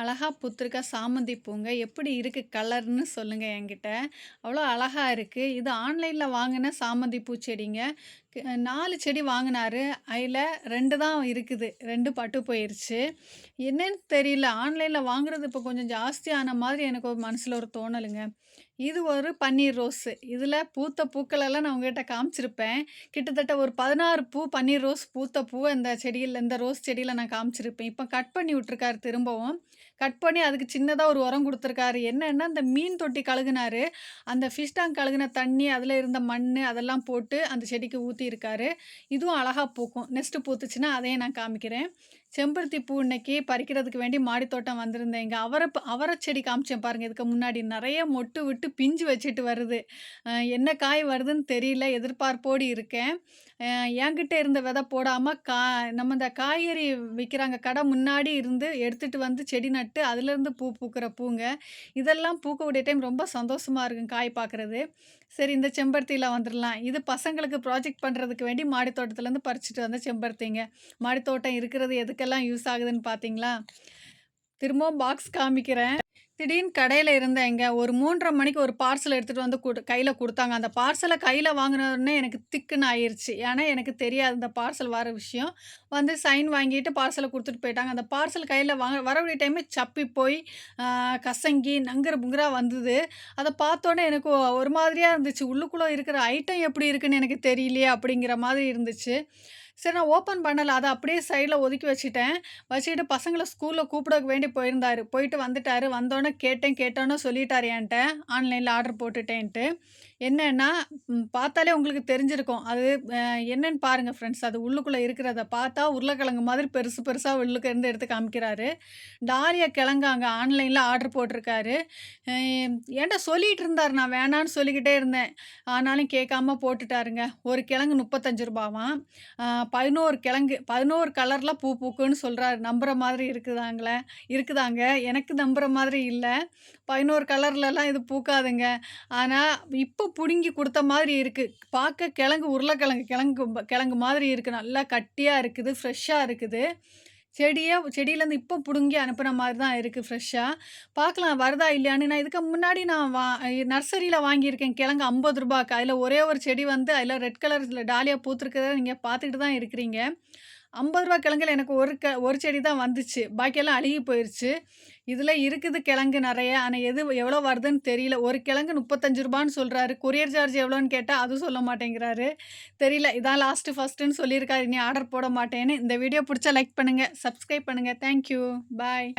அழகா பூத்திருக்க சாமந்தி பூங்க எப்படி இருக்குது கலர்னு சொல்லுங்கள் என்கிட்ட. அவ்வளோ அழகாக இருக்குது இது ஆன்லைனில் வாங்கின சாமந்தி பூச்செடிங்க. நாலு செடி வாங்கினாரு அதில் ரெண்டு தான் இருக்குது. ரெண்டு பட்டு போயிடுச்சு என்னன்னு தெரியல. ஆன்லைனில் வாங்குறது இப்போ கொஞ்சம் ஜாஸ்தியான மாதிரி எனக்கு ஒரு மனசில் ஒரு தோணலுங்க. இது ஒரு பன்னீர் ரோஸு. இதில் பூத்த பூக்களெல்லாம் நான் உங்ககிட்ட காமிச்சிருப்பேன். கிட்டத்தட்ட ஒரு 16 பூ பன்னீர் ரோஸ் பூத்த பூ இந்த செடியில் இந்த ரோஸ் செடியில் நான் காமிச்சிருப்பேன். இப்போ கட் பண்ணி விட்டுருக்காரு திரும்பவும். கட் பண்ணி அதுக்கு சின்னதாக ஒரு உரம் கொடுத்துருக்காரு என்னென்னா இந்த மீன் தொட்டி கழுகுனாரு. அந்த ஃபிஷ் டேங்க் கழுகுன தண்ணி, அதில் இருந்த மண் அதெல்லாம் போட்டு அந்த செடிக்கு ஊற்றி ஊத்தியிருக்காரு. இதுவும் அழகா பூக்கும். நெக்ஸ்ட்டு பூத்துச்சுன்னா அதையும் நான் காமிக்கிறேன். செம்பருத்தி பூ இன்னைக்கு பறிக்கிறதுக்கு வேண்டி மாடித்தோட்டம் தோட்டம் இங்கே அவர ப செடி காமிச்சேன் பாருங்க இதுக்கு முன்னாடி. நிறைய மொட்டு விட்டு பிஞ்சு வச்சுட்டு வருது. என்ன காய் வருதுன்னு தெரியல. எதிர்பார்ப்போடு இருக்கேன். என்கிட்ட இருந்த விதை போடாமல் கா நம்ம இந்த காய்கறி விற்கிறாங்க கடை முன்னாடி இருந்து எடுத்துட்டு வந்து செடி நட்டு அதுலேருந்து பூ பூக்கிற பூங்க. இதெல்லாம் பூக்கக்கூடிய டைம் ரொம்ப சந்தோஷமா இருக்கும் காய் பார்க்குறது. சரி இந்த செம்பருத்தியில வந்துடலாம் இது பசங்களுக்கு ப்ராஜெக்ட் பண்ணுறதுக்கு வேண்டி மாடி தோட்டத்துலேருந்து பறிச்சுட்டு வந்த செம்பருத்திங்க. மாடி தோட்டம் இருக்கிறது எதுக்கெல்லாம் யூஸ் ஆகுதுன்னு பார்த்தீங்களா? திரும்பவும் பாக்ஸ் காமிக்கிறேன். திடீர்னு கடையில் இருந்த எங்கே ஒரு 3:30 மணிக்கு ஒரு பார்சல் எடுத்துகிட்டு வந்து கொடு கையில் கொடுத்தாங்க அந்த பார்சலை கையில் வாங்கினோடனே எனக்கு திக்குன்னு ஆயிடுச்சு ஏன்னா எனக்கு தெரியாது அந்த பார்சல் வர விஷயம். வந்து சைன் வாங்கிட்டு பார்சலை கொடுத்துட்டு போயிட்டாங்க. அந்த பார்சல் கையில் வாங்க வரக்கூடிய டைமே சப்பி போய் கசங்கி நங்குற புங்குறா வந்தது. அதை பார்த்தோன்னே எனக்கு ஒரு மாதிரியாக இருந்துச்சு. உள்ளுக்குள்ளே இருக்கிற ஐட்டம் எப்படி இருக்குன்னு எனக்கு தெரியலையே! அப்படிங்கிற மாதிரி இருந்துச்சு. சரி நான் ஓப்பன் பண்ணலை அதை அப்படியே சைடில் ஒதுக்கி வச்சுட்டேன். வச்சுக்கிட்டு பசங்களை ஸ்கூலில் கூப்பிட வேண்டி போயிருந்தார் போயிட்டு வந்துட்டாரு. வந்தோனே கேட்டேன். கேட்டோன்னே சொல்லிட்டார் என்கிட்ட ஆன்லைனில் ஆர்டர் போட்டுட்டேன்ட்டு. என்னென்னா பார்த்தாலே உங்களுக்கு தெரிஞ்சிருக்கும். அது என்னென்னு என்னன்னு ஃப்ரெண்ட்ஸ். அது உள்ளுக்குள்ளே இருக்கிறத பார்த்தா உருளைக்கிழங்கு மாதிரி பெருசு பெருசாக உள்ளுக்கிருந்து எடுத்து காமிக்கிறாரு. டாலியா கிழங்காங்க ஆன்லைனில் ஆர்டர் போட்டிருக்காரு. என்கிட்ட சொல்லிகிட்டு இருந்தார் இருந்தாரு. நான் வேணான்னு சொல்லிக்கிட்டே இருந்தேன். ஆனாலும் கேட்காம போட்டுட்டாருங்க. ஒரு கிழங்கு முப்பத்தஞ்சு ரூபாவாம் பதினோரு கிழங்கு பதினோரு கலரில் பூ பூக்குன்னு சொல்கிறாரு நம்புகிற மாதிரி இருக்குதாங்களே இருக்குதாங்க. எனக்கு நம்புகிற மாதிரி இல்லை பதினோரு கலர்லலாம் இது பூக்காதுங்க. ஆனால் இப்போ பிடுங்கி கொடுத்த மாதிரி இருக்குது பார்க்க கிழங்கு உருளைக்கிழங்கு கிழங்கு கிழங்கு மாதிரி இருக்குது நல்லா கட்டியாக இருக்குது. ஃப்ரெஷ்ஷாக இருக்குது. செடியை செடியிலேருந்து இப்போ பிடுங்கி அனுப்புகிற மாதிரி தான் இருக்குது ஃப்ரெஷ்ஷாக பார்க்கலாம் வருதா இல்லையான்னு. நான் இதுக்கு முன்னாடி நான் வா நர்சரியில் வாங்கியிருக்கேன் கிழங்கு ஐம்பது ரூபாய்க்கு அதில் ஒரே ஒரு செடி வந்து அதில் ரெட் கலர் டாலியாக பூத்துருக்கிறத நீங்கள் பார்த்துட்டு தான் இருக்கிறீங்க. ஐம்பது ரூபா கிழங்குல எனக்கு ஒரு க ஒரு செடி தான் வந்துச்சு. பாக்கியெல்லாம் அழுகி போயிடுச்சு இதில் இருக்குது கிழங்கு நிறைய ஆனால் எது எவ்வளோ வருதுன்னு தெரியல. ஒரு கிழங்கு முப்பத்தஞ்சு ரூபான்னு சொல்கிறாரு கொரியர் சார்ஜ் எவ்வளோன்னு கேட்டால் அதுவும் சொல்ல மாட்டேங்கிறாரு. தெரியல. இதான் லாஸ்ட்டு ஃபர்ஸ்ட்டுன்னு சொல்லியிருக்காரு. இனி ஆர்டர் போட மாட்டேன்னு. இந்த வீடியோ பிடிச்சா லைக் பண்ணுங்கள் சப்ஸ்கிரைப் பண்ணுங்கள் தேங்க் யூ. பாய்.